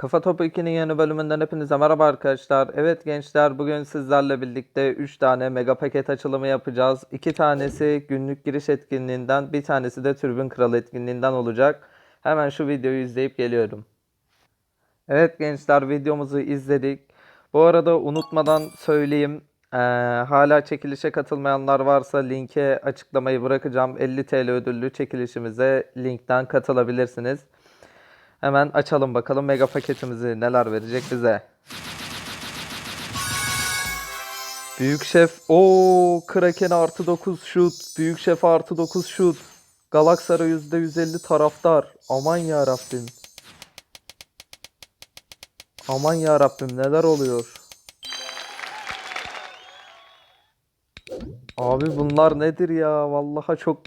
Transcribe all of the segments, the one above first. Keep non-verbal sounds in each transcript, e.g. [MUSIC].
Kafa Topu 2'nin yeni bölümünden hepinize merhaba arkadaşlar. Evet gençler bugün sizlerle birlikte 3 tane mega paket açılımı yapacağız. 2 tanesi günlük giriş etkinliğinden, bir tanesi de Tribün Kralı etkinliğinden olacak. Hemen şu videoyu izleyip geliyorum. Evet gençler videomuzu izledik. Bu arada unutmadan söyleyeyim. eee, hala çekilişe katılmayanlar varsa linke açıklamayı bırakacağım. 50 TL ödüllü çekilişimize linkten katılabilirsiniz. Hemen açalım bakalım mega paketimizi neler verecek bize. Büyük şef o Kraken artı 9 şut. Büyük şef artı 9 şut. Galaksara %150 taraftar. Aman ya Rabbim. Aman ya Rabbim neler oluyor? Abi bunlar nedir ya? Vallahi çok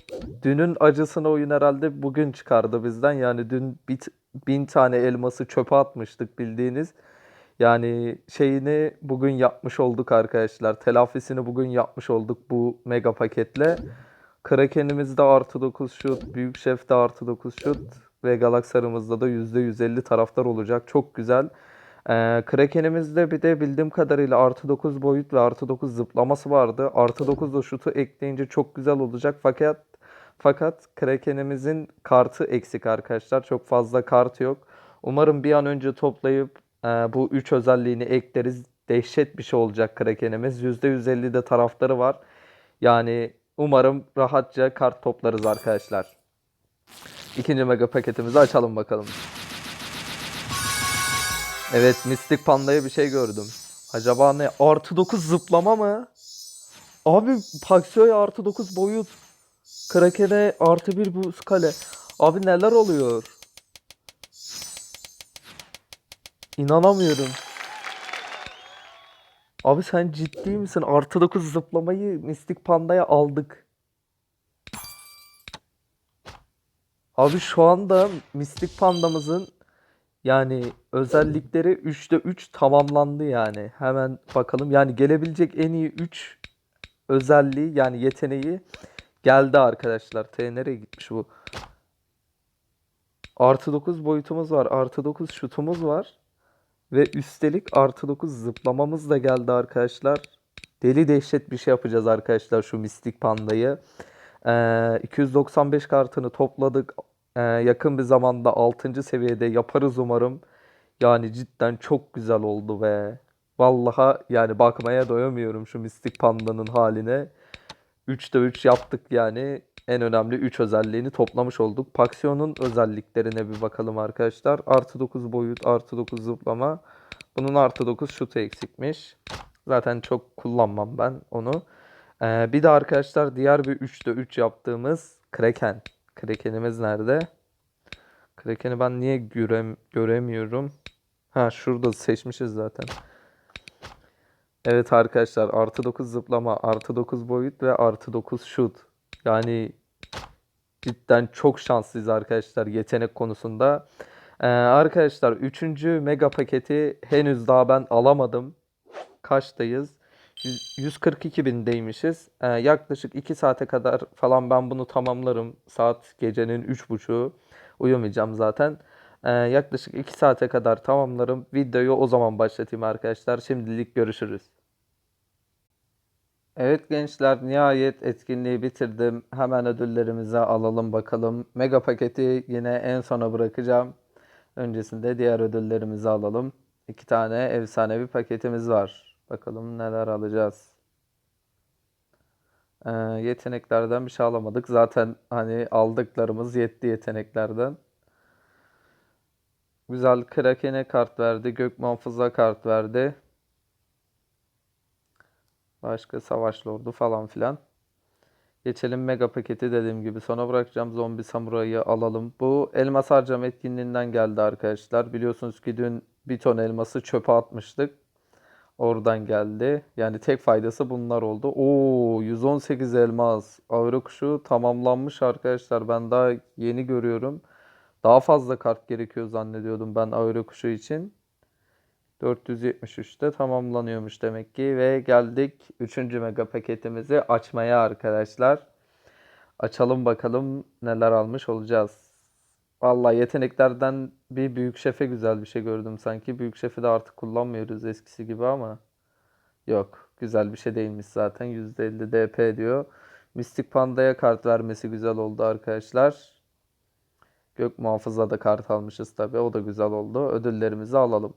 dünün acısını oyun herhalde bugün çıkardı bizden. Yani dün bit, bin tane elması çöpe atmıştık bildiğiniz. Yani şeyini bugün yapmış olduk arkadaşlar. Telafisini bugün yapmış olduk bu mega paketle. Kraken'imizde artı 9 şut, Büyük Şef'te artı 9 şut ve Galaksar'ımızda da %150 taraftar olacak. Çok güzel. Ee, Kraken'imizde bir de bildiğim kadarıyla artı 9 boyut ve artı 9 zıplaması vardı. Artı 9 da şutu ekleyince çok güzel olacak. Fakat fakat Kraken'imizin kartı eksik arkadaşlar. Çok fazla kart yok. Umarım bir an önce toplayıp e, bu 3 özelliğini ekleriz. Dehşet bir şey olacak Kraken'imiz. %150 de taraftarı var. Yani umarım rahatça kart toplarız arkadaşlar. İkinci mega paketimizi açalım bakalım. Evet Mystic Panda'ya bir şey gördüm. Acaba ne? Artı 9 zıplama mı? Abi Paxio'ya artı 9 boyut. Kraken'e artı 1 buz kale. Abi neler oluyor? İnanamıyorum. Abi sen ciddi misin? Artı 9 zıplamayı Mystic Panda'ya aldık. Abi şu anda Mystic Panda'mızın yani özellikleri 3'te 3 tamamlandı yani. Hemen bakalım. Yani gelebilecek en iyi 3 özelliği yani yeteneği geldi arkadaşlar. T nereye gitmiş bu? Artı 9 boyutumuz var. Artı 9 şutumuz var. Ve üstelik artı 9 zıplamamız da geldi arkadaşlar. Deli dehşet bir şey yapacağız arkadaşlar şu Mistik Panda'yı. Ee, 295 kartını topladık. Ee, yakın bir zamanda 6. seviyede yaparız umarım. Yani cidden çok güzel oldu be. Vallahi yani bakmaya doyamıyorum şu Mistik Panda'nın haline. 3'te 3 yaptık yani. En önemli 3 özelliğini toplamış olduk. Paxion'un özelliklerine bir bakalım arkadaşlar. Artı 9 boyut, artı 9 zıplama. Bunun artı 9 şutu eksikmiş. Zaten çok kullanmam ben onu. Ee, bir de arkadaşlar diğer bir 3'te 3 yaptığımız Kraken. Kraken'imiz nerede? Kraken'i ben niye görem göremiyorum? Ha şurada seçmişiz zaten. Evet arkadaşlar artı 9 zıplama, artı 9 boyut ve artı 9 şut. Yani cidden çok şanslıyız arkadaşlar yetenek konusunda. Ee, arkadaşlar 3. mega paketi henüz daha ben alamadım. Kaçtayız? 142 bindeymişiz. Ee, yaklaşık 2 saate kadar falan ben bunu tamamlarım. Saat gecenin 3.30'u. Uyumayacağım zaten. Ee, yaklaşık 2 saate kadar tamamlarım. Videoyu o zaman başlatayım arkadaşlar. Şimdilik görüşürüz. Evet gençler nihayet etkinliği bitirdim. Hemen ödüllerimizi alalım bakalım. Mega paketi yine en sona bırakacağım. Öncesinde diğer ödüllerimizi alalım. İki tane efsanevi paketimiz var. Bakalım neler alacağız. Ee, yeteneklerden bir şey alamadık. Zaten hani aldıklarımız yetti yeteneklerden. Güzel Kraken'e kart verdi. Gök Muhafız'a kart verdi. Başka Savaş Lordu falan filan. Geçelim mega paketi dediğim gibi. Sona bırakacağım zombi samurayı alalım. Bu elmas harcama etkinliğinden geldi arkadaşlar. Biliyorsunuz ki dün bir ton elması çöpe atmıştık. Oradan geldi. Yani tek faydası bunlar oldu. Oo 118 elmas. Avro kuşu tamamlanmış arkadaşlar. Ben daha yeni görüyorum. Daha fazla kart gerekiyor zannediyordum ben Avro kuşu için. 473'te tamamlanıyormuş demek ki ve geldik 3. mega paketimizi açmaya arkadaşlar. Açalım bakalım neler almış olacağız. Vallahi yeteneklerden bir büyük şefe güzel bir şey gördüm sanki. Büyük şefi de artık kullanmıyoruz eskisi gibi ama yok. Güzel bir şey değilmiş zaten. %50 DP diyor. Mistik Panda'ya kart vermesi güzel oldu arkadaşlar. Gök Muhafız'a da kart almışız tabii. O da güzel oldu. Ödüllerimizi alalım.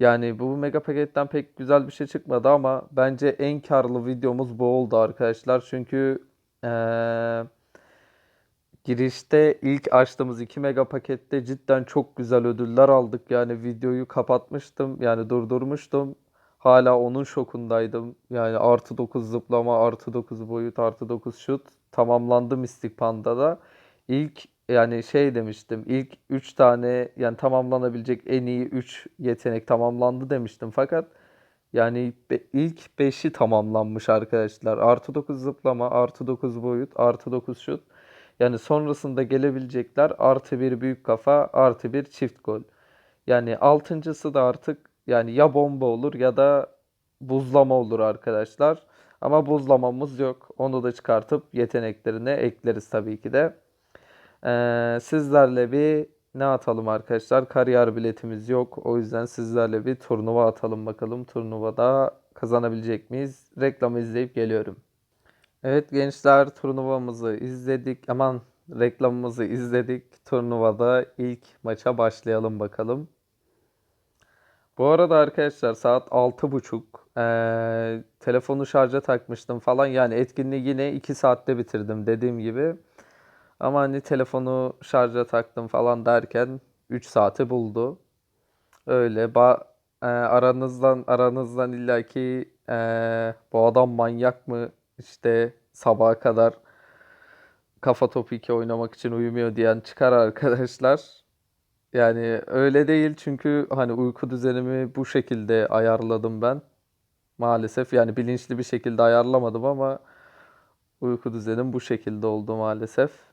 Yani bu mega paketten pek güzel bir şey çıkmadı ama bence en karlı videomuz bu oldu arkadaşlar. Çünkü eee, girişte ilk açtığımız 2 mega pakette cidden çok güzel ödüller aldık. Yani videoyu kapatmıştım. Yani durdurmuştum. Hala onun şokundaydım. Yani artı 9 zıplama, artı 9 boyut, artı 9 şut tamamlandı Mystic Panda'da. İlk yani şey demiştim. İlk 3 tane yani tamamlanabilecek en iyi 3 yetenek tamamlandı demiştim. Fakat yani ilk 5'i tamamlanmış arkadaşlar. Artı 9 zıplama, artı 9 boyut, artı 9 şut. Yani sonrasında gelebilecekler artı bir büyük kafa, artı bir çift gol. Yani altıncısı da artık yani ya bomba olur ya da buzlama olur arkadaşlar. Ama buzlamamız yok. Onu da çıkartıp yeteneklerine ekleriz tabii ki de. Ee, sizlerle bir ne atalım arkadaşlar? Kariyer biletimiz yok. O yüzden sizlerle bir turnuva atalım bakalım. Turnuvada kazanabilecek miyiz? Reklamı izleyip geliyorum. Evet gençler turnuvamızı izledik. Aman reklamımızı izledik. Turnuvada ilk maça başlayalım bakalım. Bu arada arkadaşlar saat 6.30. Ee, telefonu şarja takmıştım falan. Yani etkinliği yine 2 saatte bitirdim dediğim gibi. Ama hani telefonu şarja taktım falan derken 3 saati buldu. Öyle ba e, aranızdan aranızdan illaki e, bu adam manyak mı işte sabaha kadar kafa topu 2 oynamak için uyumuyor diyen çıkar arkadaşlar. Yani öyle değil çünkü hani uyku düzenimi bu şekilde ayarladım ben. Maalesef yani bilinçli bir şekilde ayarlamadım ama uyku düzenim bu şekilde oldu maalesef.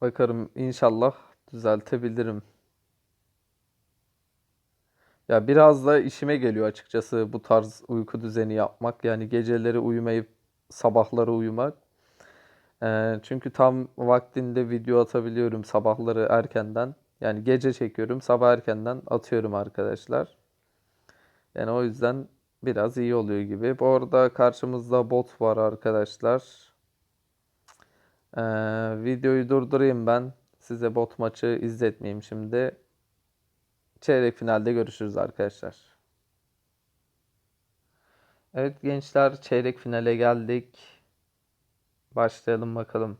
Bakarım inşallah düzeltebilirim. Ya biraz da işime geliyor açıkçası bu tarz uyku düzeni yapmak. Yani geceleri uyumayıp sabahları uyumak. Ee, çünkü tam vaktinde video atabiliyorum sabahları erkenden. Yani gece çekiyorum, sabah erkenden atıyorum arkadaşlar. Yani o yüzden biraz iyi oluyor gibi. Bu arada karşımızda bot var arkadaşlar. Ee, videoyu durdurayım ben. Size bot maçı izletmeyeyim şimdi. Çeyrek finalde görüşürüz arkadaşlar. Evet gençler çeyrek finale geldik. Başlayalım bakalım.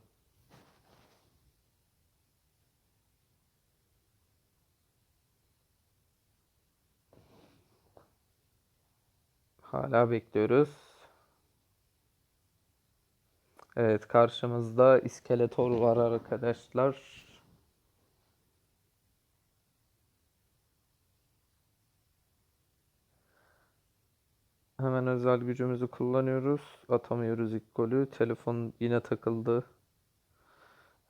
Hala bekliyoruz. Evet karşımızda İskeletor var arkadaşlar. Hemen özel gücümüzü kullanıyoruz. Atamıyoruz ilk golü. Telefon yine takıldı.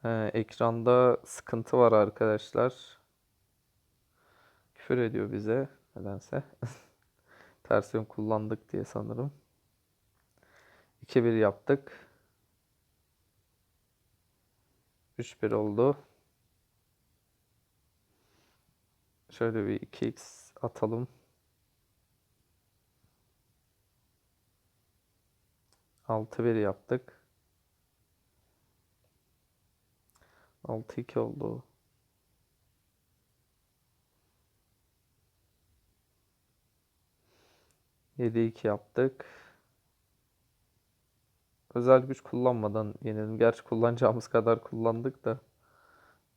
Ee, ekranda sıkıntı var arkadaşlar. Küfür ediyor bize nedense. [LAUGHS] Ters yön kullandık diye sanırım. 2-1 yaptık. 3-1 oldu. Şöyle bir 2x atalım. 6-1 yaptık. 6-2 oldu. Yedi iki yaptık. Özel güç kullanmadan yenelim. Gerçi kullanacağımız kadar kullandık da.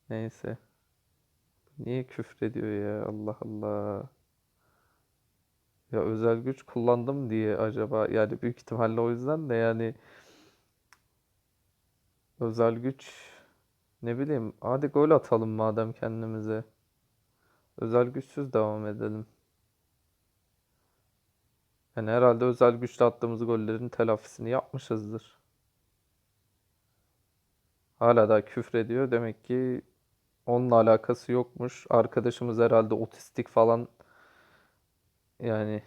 Neyse. Niye küfrediyor ya? Allah Allah. Ya özel güç kullandım diye acaba yani büyük ihtimalle o yüzden de yani özel güç ne bileyim hadi gol atalım madem kendimize. Özel güçsüz devam edelim. Yani herhalde özel güçle attığımız gollerin telafisini yapmışızdır. Hala da küfrediyor. Demek ki onunla alakası yokmuş. Arkadaşımız herhalde otistik falan yani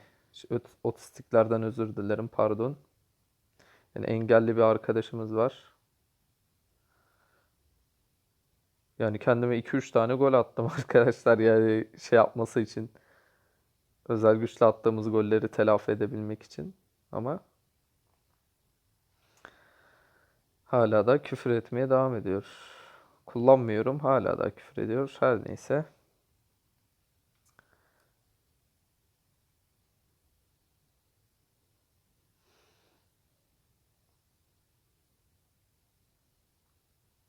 otistiklerden özür dilerim pardon. Yani engelli bir arkadaşımız var. Yani kendime 2-3 tane gol attım [LAUGHS] arkadaşlar yani şey yapması için. Özel güçle attığımız golleri telafi edebilmek için. Ama hala da küfür etmeye devam ediyor. Kullanmıyorum. Hala da küfür ediyor. Her neyse.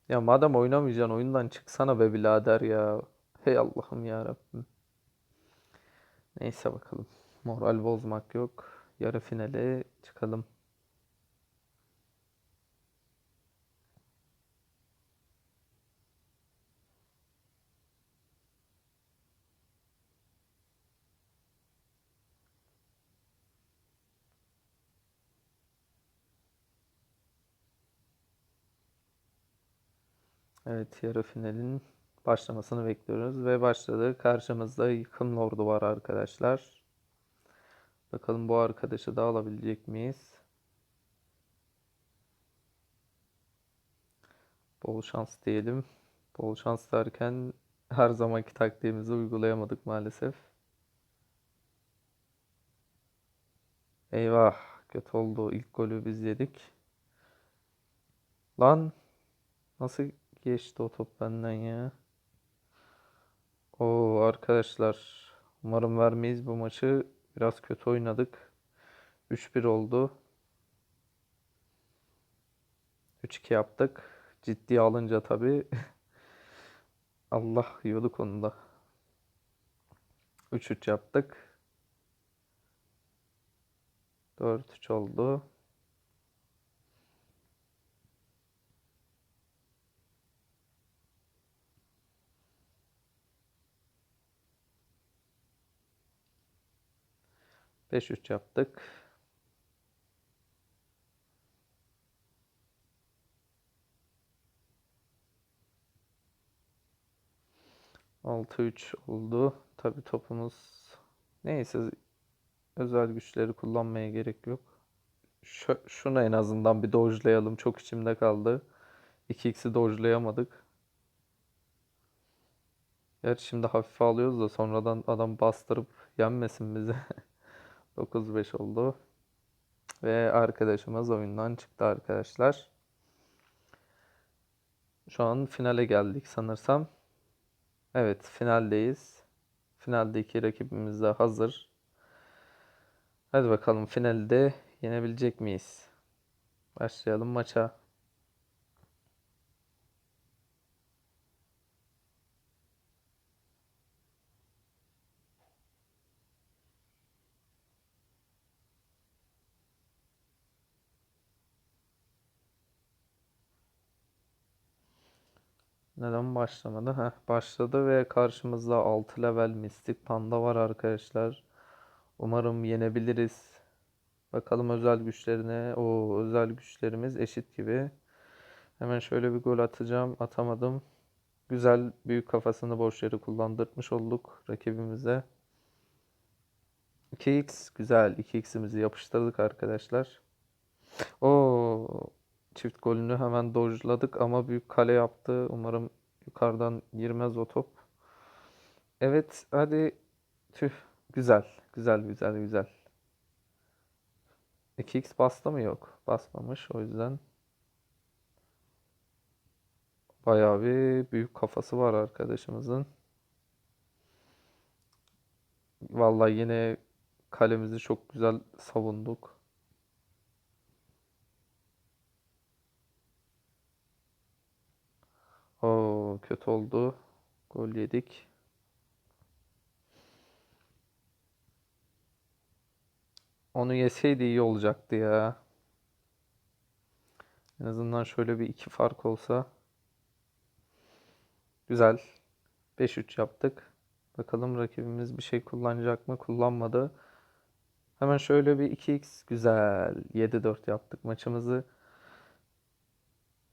Ya madem oynamayacaksın oyundan çıksana be birader ya. Hey Allah'ım ya Rabbim. Neyse bakalım. Moral bozmak yok. Yarı finale çıkalım. Evet, yarı finalin başlamasını bekliyoruz ve başladı. Karşımızda Yıkım Lord'u var arkadaşlar. Bakalım bu arkadaşı da alabilecek miyiz? Bol şans diyelim. Bol şans derken [LAUGHS] her zamanki taktiğimizi uygulayamadık maalesef. Eyvah, kötü oldu. İlk golü biz yedik. Lan nasıl geçti o top benden ya? Oo arkadaşlar, umarım vermeyiz bu maçı. Biraz kötü oynadık. 3-1 oldu. 3-2 yaptık. Ciddiye alınca tabii. [LAUGHS] Allah yiyorduk onu da. 3-3 yaptık. 4-3 oldu. Beş üç yaptık. Altı üç oldu. Tabii topumuz neyse özel güçleri kullanmaya gerek yok. Şu, şunu en azından bir dojlayalım. Çok içimde kaldı. 2x'i dojlayamadık. Gerçi şimdi hafife alıyoruz da sonradan adam bastırıp yenmesin bizi. [LAUGHS] 9-5 oldu. Ve arkadaşımız oyundan çıktı arkadaşlar. Şu an finale geldik sanırsam. Evet finaldeyiz. Finaldeki rakibimiz de hazır. Hadi bakalım finalde yenebilecek miyiz? Başlayalım maça. Neden başlamadı? Heh, başladı ve karşımızda 6 level mistik panda var arkadaşlar. Umarım yenebiliriz. Bakalım özel güçlerine. O özel güçlerimiz eşit gibi. Hemen şöyle bir gol atacağım. Atamadım. Güzel büyük kafasını boş yere kullandırmış olduk rakibimize. 2x güzel. 2x'imizi yapıştırdık arkadaşlar. O çift golünü hemen dojladık ama büyük kale yaptı. Umarım yukarıdan girmez o top. Evet hadi tüh güzel güzel güzel güzel. 2x bastı mı yok? Basmamış o yüzden. Bayağı bir büyük kafası var arkadaşımızın. Vallahi yine kalemizi çok güzel savunduk. Kötü oldu. Gol yedik. Onu yeseydi iyi olacaktı ya. En azından şöyle bir iki fark olsa. Güzel. 5-3 yaptık. Bakalım rakibimiz bir şey kullanacak mı? Kullanmadı. Hemen şöyle bir 2x. Güzel. 7-4 yaptık maçımızı.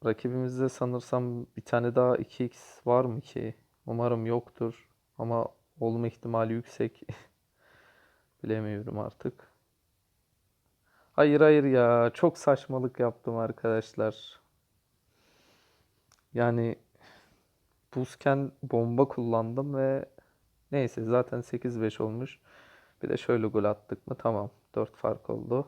Rakibimizde sanırsam bir tane daha 2x var mı ki? Umarım yoktur. Ama olma ihtimali yüksek. [LAUGHS] Bilemiyorum artık. Hayır hayır ya. Çok saçmalık yaptım arkadaşlar. Yani buzken bomba kullandım ve neyse zaten 8-5 olmuş. Bir de şöyle gol attık mı tamam. 4 fark oldu.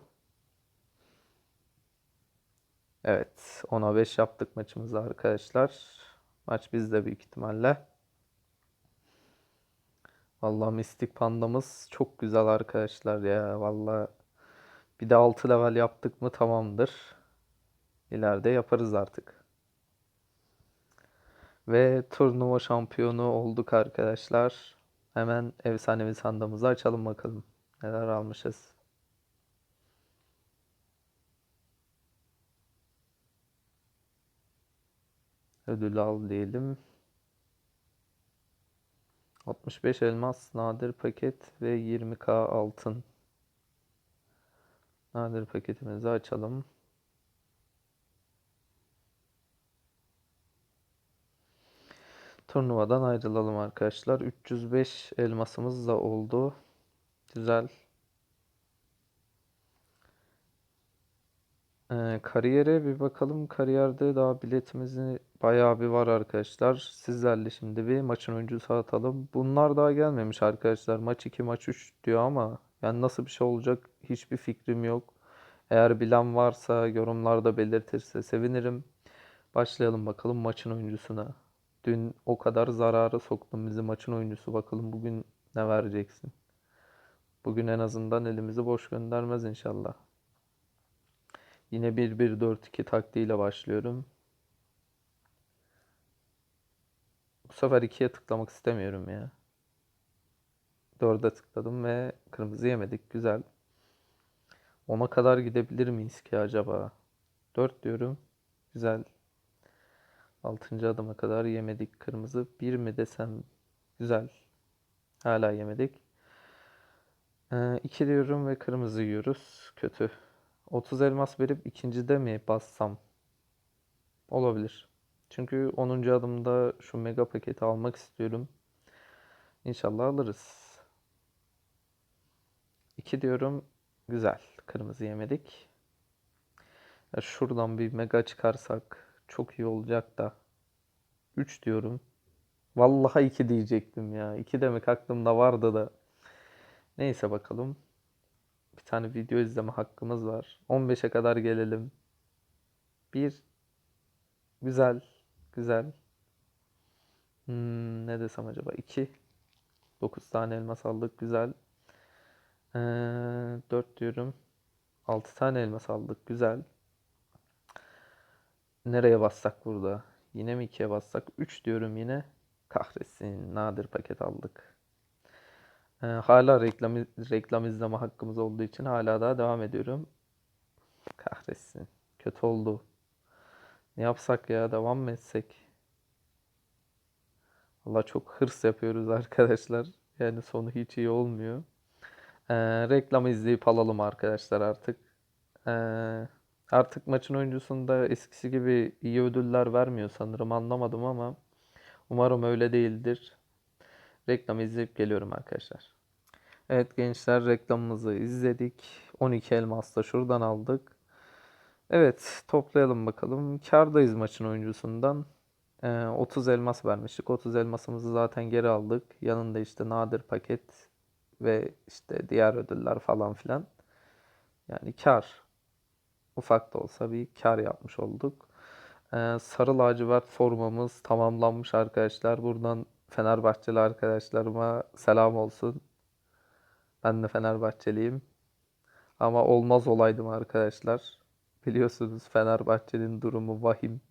Evet 10'a 5 yaptık maçımızı arkadaşlar. Maç bizde büyük ihtimalle. Vallahi Mistik Panda'mız çok güzel arkadaşlar ya. Vallahi bir de 6 level yaptık mı tamamdır. İleride yaparız artık. Ve turnuva şampiyonu olduk arkadaşlar. Hemen efsanevi sandığımızı açalım bakalım. Neler almışız. Ödül al diyelim. 65 elmas nadir paket ve 20k altın. Nadir paketimizi açalım. Turnuvadan ayrılalım arkadaşlar. 305 elmasımız da oldu. Güzel. Ee, kariyere bir bakalım. Kariyerde daha biletimizi bayağı bir var arkadaşlar. Sizlerle şimdi bir maçın oyuncusu atalım. Bunlar daha gelmemiş arkadaşlar. Maç 2, maç 3 diyor ama yani nasıl bir şey olacak hiçbir fikrim yok. Eğer bilen varsa yorumlarda belirtirse sevinirim. Başlayalım bakalım maçın oyuncusuna. Dün o kadar zarara soktun bizi maçın oyuncusu. Bakalım bugün ne vereceksin? Bugün en azından elimizi boş göndermez inşallah. Yine 1-1-4-2 taktiğiyle başlıyorum. Bu sefer 2'ye tıklamak istemiyorum ya. 4'e tıkladım ve kırmızı yemedik. Güzel. 10'a kadar gidebilir miyiz ki acaba? 4 diyorum. Güzel. 6. adıma kadar yemedik kırmızı. 1 mi desem? Güzel. Hala yemedik. 2 diyorum ve kırmızı yiyoruz. Kötü. 30 elmas verip ikincide mi bassam? Olabilir. Çünkü 10. adımda şu mega paketi almak istiyorum. İnşallah alırız. 2 diyorum. Güzel. Kırmızı yemedik. Ya şuradan bir mega çıkarsak çok iyi olacak da. 3 diyorum. Vallahi 2 diyecektim ya. 2 demek aklımda vardı da. Neyse bakalım. Bir tane video izleme hakkımız var. 15'e kadar gelelim. 1 Güzel. Güzel. Hmm, ne desem acaba? 2 9 tane elmas aldık. Güzel. Ee, 4 diyorum. 6 tane elmas aldık. Güzel. Nereye bassak burada? Yine mi 2'ye bassak? 3 diyorum yine. Kahretsin. Nadir paket aldık. Ee, hala reklam, reklam izleme hakkımız olduğu için hala daha devam ediyorum. Kahretsin. Kötü oldu. Ne yapsak ya? Devam mı etsek? Valla çok hırs yapıyoruz arkadaşlar. Yani sonu hiç iyi olmuyor. Ee, reklamı izleyip alalım arkadaşlar artık. Ee, artık maçın oyuncusunda eskisi gibi iyi ödüller vermiyor sanırım anlamadım ama umarım öyle değildir. Reklamı izleyip geliyorum arkadaşlar. Evet gençler reklamımızı izledik. 12 elmas da şuradan aldık. Evet toplayalım bakalım. Kardayız maçın oyuncusundan. Ee, 30 elmas vermiştik. 30 elmasımızı zaten geri aldık. Yanında işte nadir paket ve işte diğer ödüller falan filan. Yani kar. Ufak da olsa bir kar yapmış olduk. Ee, sarı lacivert formamız tamamlanmış arkadaşlar. Buradan Fenerbahçeli arkadaşlarıma selam olsun. Ben de Fenerbahçeliyim. Ama olmaz olaydım arkadaşlar. Biliyorsunuz Fenerbahçe'nin durumu vahim.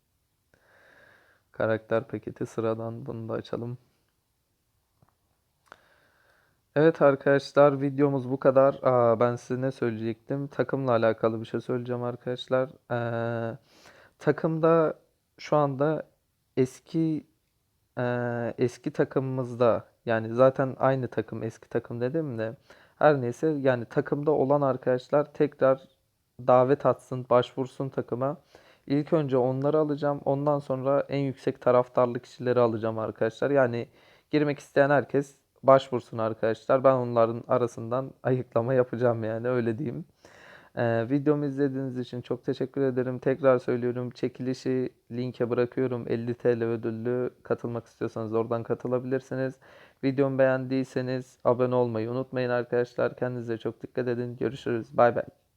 Karakter paketi sıradan bunu da açalım. Evet arkadaşlar videomuz bu kadar. Aa, ben size ne söyleyecektim? Takımla alakalı bir şey söyleyeceğim arkadaşlar. Ee, takımda şu anda eski e, eski takımımızda yani zaten aynı takım eski takım dedim de her neyse yani takımda olan arkadaşlar tekrar davet atsın, başvursun takıma. İlk önce onları alacağım. Ondan sonra en yüksek taraftarlık kişileri alacağım arkadaşlar. Yani girmek isteyen herkes başvursun arkadaşlar. Ben onların arasından ayıklama yapacağım yani öyle diyeyim. Ee, videomu izlediğiniz için çok teşekkür ederim. Tekrar söylüyorum çekilişi linke bırakıyorum. 50 TL ödüllü katılmak istiyorsanız oradan katılabilirsiniz. Videomu beğendiyseniz abone olmayı unutmayın arkadaşlar. Kendinize çok dikkat edin. Görüşürüz. Bay bay.